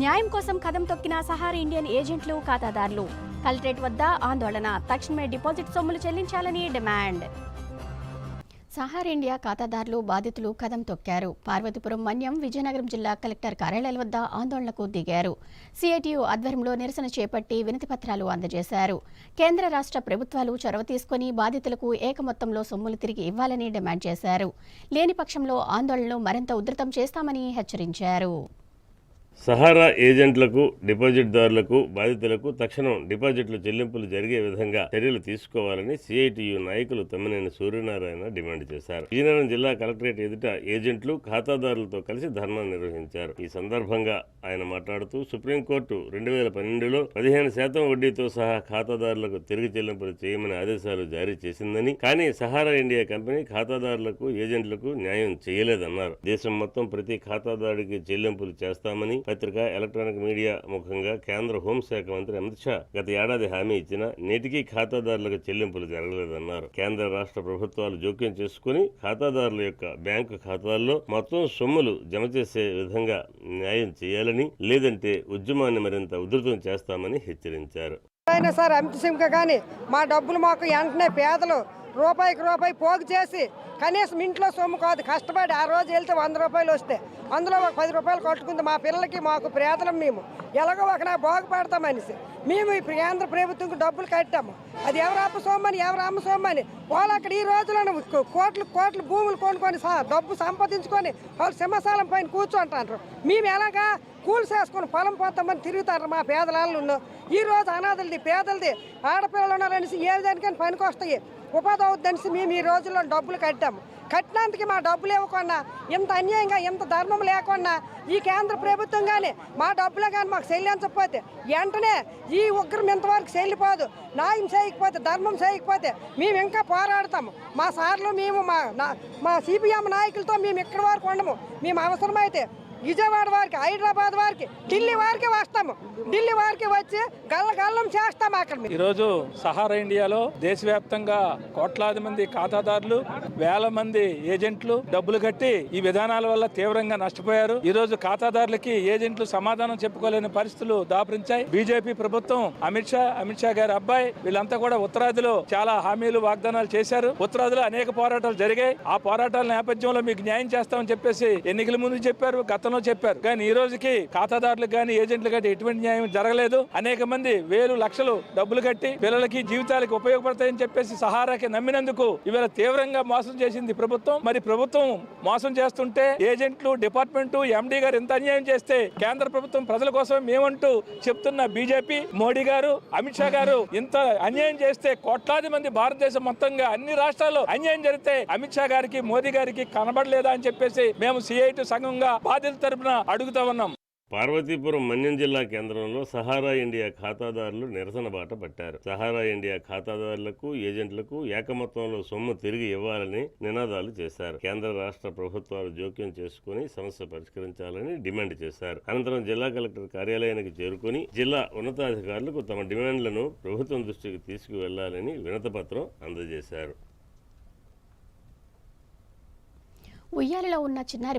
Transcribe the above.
న్యాయం కోసం కదం తొక్కిన సహారా ఇండియన్ ఏజెంట్లు ఖాతాదారులు. కలెక్టరేట్ వద్ద ఆందోళన. తక్షణమే డిపాజిట్ సొమ్ములు చెల్లించాలని డిమాండ్. సహార్ ఇండియా ఖాతాదారులు బాధితులు కదం తొక్కారు. పార్వతీపురం మన్యం విజయనగరం జిల్లా కలెక్టర్ కార్యాలయాల వద్ద ఆందోళనకు దిగారు. సిఐటియు ఆధ్వర్యంలో నిరసన చేపట్టి వినతి పత్రాలు అందజేశారు. కేంద్ర రాష్ట్ర ప్రభుత్వాలు చొరవ తీసుకుని బాధితులకు ఏకమొత్తంలో సొమ్ములు తిరిగి ఇవ్వాలని డిమాండ్ చేశారు. లేని పక్షంలో ఆందోళనలు మరింత ఉధృతం చేస్తామని హెచ్చరించారు. సహారా ఏజెంట్లకు డిపాజిట్దారులకు బాధితులకు తక్షణం డిపాజిట్లు చెల్లింపులు జరిగే విధంగా చర్యలు తీసుకోవాలని సిఐటియు నాయకులు తమ్మినేని సూర్యనారాయణ డిమాండ్ చేశారు. విజయనగరం జిల్లా కలెక్టరేట్ ఎదుట ఏజెంట్లు ఖాతాదారులతో కలిసి ధర్నా నిర్వహించారు. ఈ సందర్భంగా ఆయన మాట్లాడుతూ సుప్రీంకోర్టు రెండు వేల పన్నెండులో పదిహేను శాతం వడ్డీతో సహా ఖాతాదారులకు తిరిగి చెల్లింపులు చేయమని ఆదేశాలు జారీ చేసిందని కానీ సహారా ఇండియా కంపెనీ ఖాతాదారులకు ఏజెంట్లకు న్యాయం చేయలేదన్నారు. దేశం మొత్తం ప్రతి ఖాతాదారుడికి చెల్లింపులు చేస్తామని పత్రిక ఎలక్ట్రానిక్ మీడియా ముఖంగా కేంద్ర హోంశాఖ మంత్రి అమిత్ షా గత ఏడాది హామీ ఇచ్చిన నేటికీ ఖాతాదారులకు చెల్లింపులు జరగలేదన్నారు. కేంద్ర రాష్ట్ర ప్రభుత్వాలు జోక్యం చేసుకుని ఖాతాదారుల యొక్క బ్యాంకు ఖాతాల్లో మొత్తం సొమ్ములు జమ చేసే విధంగా న్యాయం చేయాలని లేదంటే ఉద్యమాన్ని మరింత ఉధృతం చేస్తామని హెచ్చరించారు. ఎవరైనా సరే అమిత్ సింగ్ కానీ మా డబ్బులు మాకు వెంటనే పేదలు రూపాయికి రూపాయి పోగు చేసి కనీసం ఇంట్లో సొమ్ము కాదు కష్టపడి ఆ రోజు వెళ్తే వంద రూపాయలు వస్తే అందులో ఒక పది రూపాయలు కట్టుకుంది మా పిల్లలకి మాకు పేదలం మేము. ఎలాగో ఒక నా బాగుపడతాం మనిషి మేము ఈ కేంద్ర ప్రభుత్వంకి డబ్బులు కట్టాము. అది ఎవరు అమ్మసోమని ఎవరు అమ్మసోమని సొమ్మని? వాళ్ళు అక్కడ ఈ రోజులను కోట్లు కోట్లు భూములు కొనుక్కొని డబ్బు సంపాదించుకొని వాళ్ళు సింహశాలం పైన కూర్చుంటారు. మేము ఎలాగా కూల్సేసుకొని పొలం పోతామని తిరుగుతారు మా పేదలాళ్ళు. ఈ రోజు అనాథలది పేదలది ఆడపిల్లలు ఉన్నారనేసి ఏ దానికైనా పనికి వస్తాయి. ఉపాధి అవుద్దనేసి మేము ఈ రోజుల్లో డబ్బులు కట్టాము కట్టినందుకు మా డబ్బులు ఇవ్వకుండా ఇంత అన్యాయంగా ఇంత ధర్మం లేకుండా ఈ కేంద్ర ప్రభుత్వం కానీ మా డబ్బులే కానీ మాకు చెల్లించకపోతే వెంటనే ఈ ఉగ్రం ఇంతవరకు చెల్లిపోదు. న్యాయం చేయకపోతే ధర్మం చేయకపోతే మేము ఇంకా పోరాడతాము. మా సార్లు మేము మా నా- మా సిపిఎం నాయకులతో మేము ఇక్కడి వరకు ఉండము. మేము అవసరమైతే విజయవాడ వారికి హైదరాబాద్ వారికి ఢిల్లీ వారికి వస్తాము. ఢిల్లీ వారికి వచ్చి గల్ల గల్లం చేస్తాము అక్కడ ఈరోజు సహారా ఇండియాలో దేశవ్యాప్తంగా కోట్లాది మంది ఖాతాదారులు వేల మంది ఏజెంట్లు డబ్బులు కట్టి ఈ విధానాల వల్ల తీవ్రంగా నష్టపోయారు. ఈ రోజు ఖాతాదారులకి ఏజెంట్లు సమాధానం చెప్పుకోలేని పరిస్థితులు దాపరించాయి. బీజేపీ ప్రభుత్వం అమిత్ షా అమిత్ షా గారి అబ్బాయి వీళ్ళంతా కూడా ఉత్తరాదిలో చాలా హామీలు వాగ్దానాలు చేశారు. ఉత్తరాదిలో అనేక పోరాటాలు జరిగాయి. ఆ పోరాటాల నేపథ్యంలో మీకు న్యాయం చేస్తామని చెప్పేసి ఎన్నికల ముందు చెప్పారు. గతంలో చెప్పారు. కానీ ఈ రోజుకి ఖాతాదారులకు కానీ ఏజెంట్లు కానీ ఎటువంటి న్యాయం జరగలేదు. అనేక మంది వేలు లక్షలు డబ్బులు కట్టి పిల్లలకి జీవితాలకి ఉపయోగపడతాయని చెప్పేసి సహారాకి నమ్మినందుకు ఇవాళ తీవ్రంగా మోసం చేసింది ప్రభుత్వం. మరి ప్రభుత్వం మోసం చేస్తుంటే ఏజెంట్లు డిపార్ట్మెంట్ ఎండీ గారు ఎంత అన్యాయం చేస్తే కేంద్ర ప్రభుత్వం ప్రజల కోసం మేమంటూ చెప్తున్న బీజేపీ మోడీ గారు అమిత్ షా గారు ఇంత అన్యాయం చేస్తే కోట్లాది మంది భారతదేశం మొత్తంగా అన్ని రాష్ట్రాల్లో అన్యాయం జరిగితే అమిత్ షా గారికి మోదీ గారికి కనబడలేదా అని చెప్పేసి మేము సిఐటి సంఘంగా బాధితుల తరపున అడుగుతా ఉన్నాం. పార్వతీపురం మన్యం జిల్లా కేంద్రంలో సహారా ఇండియా ఖాతాదారులు నిరసన బాట పట్టారు. సహారా ఇండియా ఖాతాదారులకు ఏజెంట్లకు ఏకమొత్తంలో సొమ్ము తిరిగి ఇవ్వాలని నినాదాలు చేశారు. కేంద్ర రాష్ట్ర ప్రభుత్వాలు జోక్యం చేసుకుని సమస్య పరిష్కరించాలని డిమాండ్ చేశారు. అనంతరం జిల్లా కలెక్టర్ కార్యాలయానికి చేరుకుని జిల్లా ఉన్నతాధికారులకు తమ డిమాండ్లను ప్రభుత్వం దృష్టికి తీసుకువెళ్ళాలని వినతపత్రం అందజేశారు. ఉయ్యాలలో ఉన్న చిన్నారి